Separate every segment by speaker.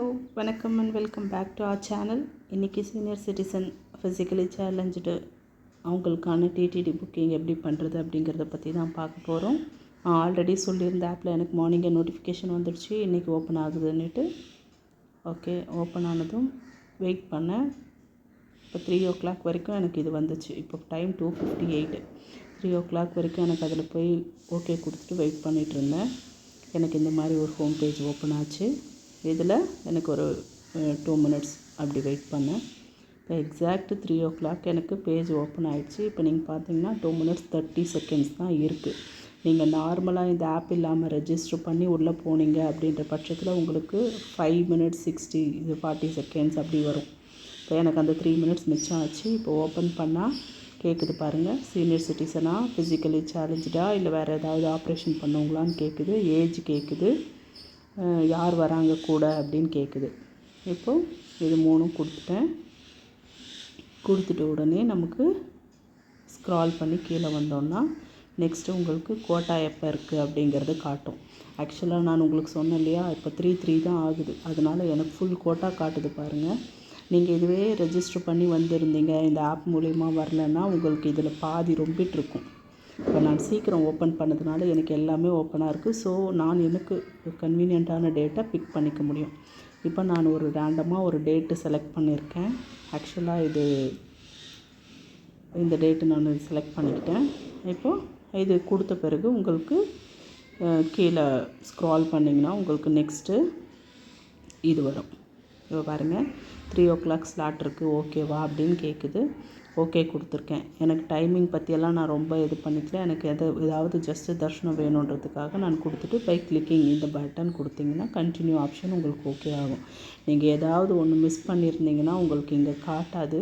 Speaker 1: Hello வணக்கம் and welcome back to our channel இன்றைக்கி senior citizen physically challenged அவங்களுக்கான TTD booking எப்படி பண்ணுறது அப்படிங்கிறத பற்றி தான் பார்க்க போகிறோம் நான் ஆல்ரெடி சொல்லியிருந்த ஆப்பில் எனக்கு மார்னிங்கே நோட்டிஃபிகேஷன் வந்துடுச்சு. இன்றைக்கி ஓப்பன் ஆகுதுன்னுட்டு. ஓகே ஓப்பன் ஆனதும் வெயிட் பண்ணேன். இப்போ த்ரீ ஓ கிளாக் வரைக்கும் எனக்கு இது வந்துச்சு. இப்போ time two fifty eight three o'clock வரைக்கும் எனக்கு அதில் போய் ஓகே கொடுத்துட்டு வெயிட் பண்ணிகிட்டு இருந்தேன். எனக்கு இந்த மாதிரி ஒரு ஹோம் பேஜ் ஓப்பன் ஆச்சு. இதில் எனக்கு ஒரு டூ மினிட்ஸ் அப்படி வெயிட் பண்ணேன். இப்போ எக்ஸாக்ட் த்ரீ ஓ கிளாக் எனக்கு பேஜ் ஓப்பன் ஆகிடுச்சு இப்போ நீங்கள் பார்த்தீங்கன்னா டூ மினிட்ஸ் தேர்ட்டி செகண்ட்ஸ் தான் இருக்குது நீங்கள் நார்மலாக இந்த ஆப் இல்லாமல் ரெஜிஸ்டர் பண்ணி உள்ளே போனீங்க அப்படின்ற பட்சத்தில் உங்களுக்கு ஃபைவ் மினிட்ஸ் சிக்ஸ்டி இது ஃபார்ட்டி செகண்ட்ஸ் அப்படி வரும். இப்போ எனக்கு அந்த த்ரீ மினிட்ஸ் மிச்சம் ஆச்சு. இப்போ ஓப்பன் பண்ணால் கேட்குது பாருங்கள் சீனியர் சிட்டிசனா ஃபிசிக்கலி சேலஞ்சா இல்லை வேறு ஏதாவது ஆப்ரேஷன் பண்ணுவங்களான்னு கேட்குது ஏஜ் கேட்குது யார் வராங்க கூட அப்படின்னு கேட்குது இப்போது இது மூணும் கொடுத்துட்டேன். கொடுத்துட்ட உடனே நமக்கு ஸ்க்ரால் பண்ணி கீழே வந்தோன்னா நெக்ஸ்ட்டு உங்களுக்கு கோட்டா எப்போ இருக்குது அப்படிங்கிறது காட்டும். ஆக்சுவலாக நான் உங்களுக்கு சொன்னேன் இல்லையா இப்போ த்ரீ த்ரீ தான் ஆகுது. அதனால் எனக்கு ஃபுல் கோட்டா காட்டுது பாருங்கள் நீங்கள் இதுவே ரெஜிஸ்டர் பண்ணி வந்திருந்தீங்க இந்த ஆப் மூலிமா வரலன்னா உங்களுக்கு இதில் பாதி ரொம்பிட்டுருக்கும் இப்போ நான் சீக்கிரம் ஓப்பன் பண்ணதுனால எனக்கு எல்லாமே ஓப்பனாக இருக்குது. ஸோ நான் எனக்கு கன்வீனியண்ட்டான டேட்டை பிக் பண்ணிக்க முடியும். இப்போ நான் ஒரு ரேண்டமாக ஒரு டேட்டு செலக்ட் பண்ணியிருக்கேன். ஆக்சுவலாக இது இந்த டேட்டு நான் செலக்ட் பண்ணிக்கிட்டேன். இப்போது இது கொடுத்த பிறகு உங்களுக்கு கீழே ஸ்க்ரால் பண்ணிங்கன்னா உங்களுக்கு நெக்ஸ்ட்டு இது வரும். இப்போ பாருங்கள் த்ரீ ஓ கிளாக் ஸ்லாட் இருக்குது ஓகேவா அப்படின்னு கேட்குது ஓகே கொடுத்துருக்கேன். எனக்கு டைமிங் பற்றியெல்லாம் நான் ரொம்ப இது பண்ணிக்கல. எனக்கு எதை ஏதாவது ஜஸ்ட்டு தர்ஷனம் வேணுன்றதுக்காக நான் கொடுத்துட்டு பை கிளிக்கிங் இந்த பட்டன் கொடுத்தீங்கன்னா கண்டினியூ ஆப்ஷன் உங்களுக்கு ஓகே ஆகும். நீங்கள் ஏதாவது ஒன்று மிஸ் பண்ணியிருந்தீங்கன்னா உங்களுக்கு இங்கே காட்டாது.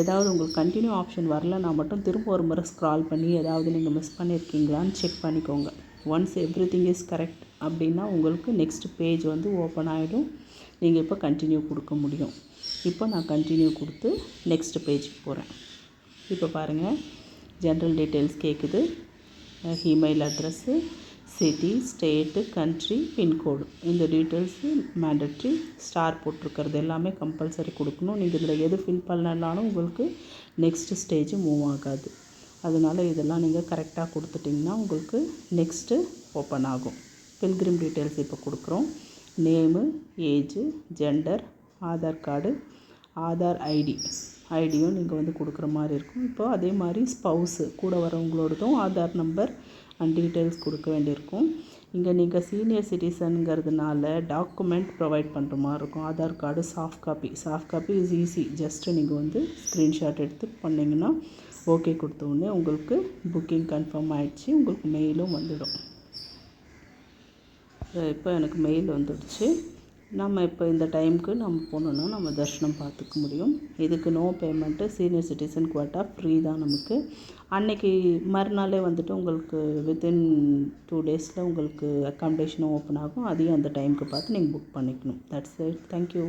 Speaker 1: ஏதாவது உங்களுக்கு கண்டினியூ ஆப்ஷன் வரலன்னா மட்டும் திரும்ப ஒரு முறை ஸ்க்ரால் பண்ணி ஏதாவது நீங்கள் மிஸ் பண்ணியிருக்கீங்களான்னு செக் பண்ணிக்கோங்க. Once everything is correct அப்படின்னா உங்களுக்கு நெக்ஸ்ட் பேஜ் வந்து ஓப்பன் ஆகிடும் நீங்கள் இப்போ கண்டினியூ கொடுக்க முடியும். இப்போ நான் கண்டினியூ கொடுத்து நெக்ஸ்ட் பேஜுக்கு போகிறேன் இப்போ பாருங்கள் ஜென்ரல் டீட்டெயில்ஸ் கேட்குது email address city state country pincode இந்த டீட்டெயில்ஸு மேண்டட்ரி ஸ்டார் போட்டிருக்கிறது எல்லாமே கம்பல்சரி கொடுக்கணும். நீங்கள் இதில் எது ஃபில் பண்ணலனாலும் உங்களுக்கு நெக்ஸ்ட் ஸ்டேஜ் மூவ் ஆகாது. அதனால் இதெல்லாம் நீங்கள் கரெக்டாக கொடுத்துட்டிங்கன்னா உங்களுக்கு நெக்ஸ்ட்டு ஓப்பன் ஆகும். பில்கிரிம் டீட்டெயில்ஸ் இப்போ கொடுக்குறோம். Name age gender Aadhaar card Aadhaar ID. ஐடியும் நீங்கள் வந்து கொடுக்குற மாதிரி இருக்கும். இப்போ அதே மாதிரி ஸ்பவுஸு கூட வரவங்களோடதும் ஆதார் நம்பர் அண்ட் டீட்டெயில்ஸ் கொடுக்க வேண்டியிருக்கும். இங்கே நீங்கள் சீனியர் சிட்டிசனுங்கிறதுனால டாக்குமெண்ட் ப்ரொவைட் பண்ணுற மாதிரி இருக்கும். Aadhaar card soft copy. Soft copy is easy just நீங்கள் வந்து ஸ்க்ரீன்ஷாட் எடுத்து பண்ணிங்கன்னா ஓகே கொடுத்த உடனே உங்களுக்கு புக்கிங் கன்ஃபார்ம் ஆகிடுச்சு உங்களுக்கு மெயிலும் வந்துடும். இப்போ எனக்கு மெயில் வந்துடுச்சு. நம்ம இப்போ இந்த டைமுக்கு நம்ம போனோன்னா நம்ம தர்ஷனம் பார்த்துக்க முடியும். இதுக்கு no payment senior citizen quota free தான் நமக்கு. அன்னைக்கு மறுநாளே வந்துட்டு உங்களுக்கு வித்தின் டூ டேஸில் உங்களுக்கு அக்காமடேஷனும் ஓப்பன் ஆகும். அதையும் அந்த டைமுக்கு பார்த்து நீங்கள் புக் பண்ணிக்கணும். That's it thank you